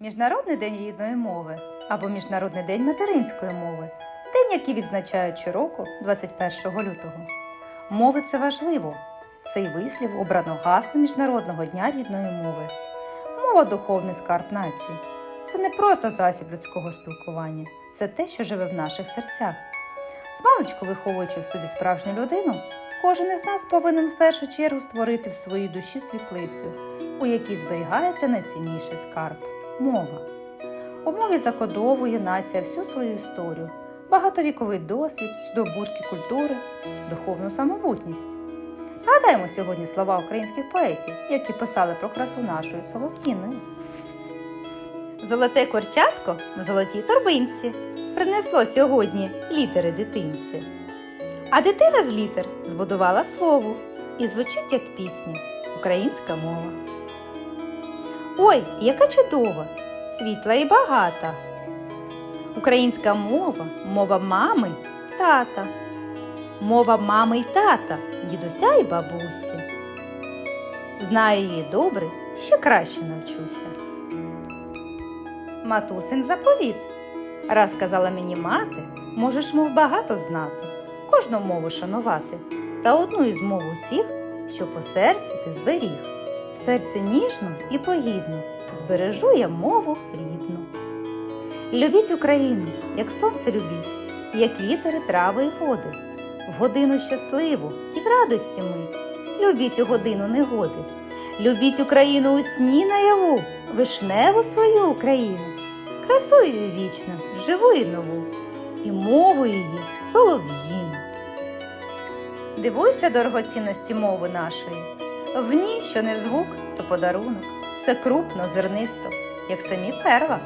Міжнародний день рідної мови або Міжнародний день материнської мови день, який відзначають щороку 21 лютого. Мови це важливо. Цей вислів обрано гасло Міжнародного дня рідної мови. Мова духовний скарб нації. Це не просто засіб людського спілкування, це те, що живе в наших серцях. Змалечку виховуючи в собі справжню людину, кожен із нас повинен в першу чергу створити в своїй душі світлицю, у якій зберігається найцінніший скарб мова. У мові закодовує нація всю свою історію, багатовіковий досвід, здобутки культури, духовну самобутність. Згадаємо сьогодні слова українських поетів, які писали про красу нашої Солов'їної. Золоте курчатко в золотій торбинці принесло сьогодні літери дитинці. А дитина з літер збудувала слово і звучить як пісня українська мова. Ой, яка чудова, світла і багата. Українська мова мова мами тата. Мова мами й тата, дідуся і бабусі. Знаю її добре, ще краще навчуся. Матусин заповіт. Раз казала мені мати, можеш мов багато знати, кожну мову шанувати, та одну із мов усіх, що по серці ти зберіг. В серці ніжно і погідно збережу я мову рідну. Любіть Україну, як сонце любіть, як вітери, трави і води, в годину щасливу і в радості мить. Любіть у годину негоди. Любіть Україну у сні наяву, вишневу свою Україну, красу її вічно, живу і нову, і мову її солов'їну. Дивуйся дорогоцінності мови нашої. В ній, що не звук, то подарунок, все крупно, зернисто, як самі перла.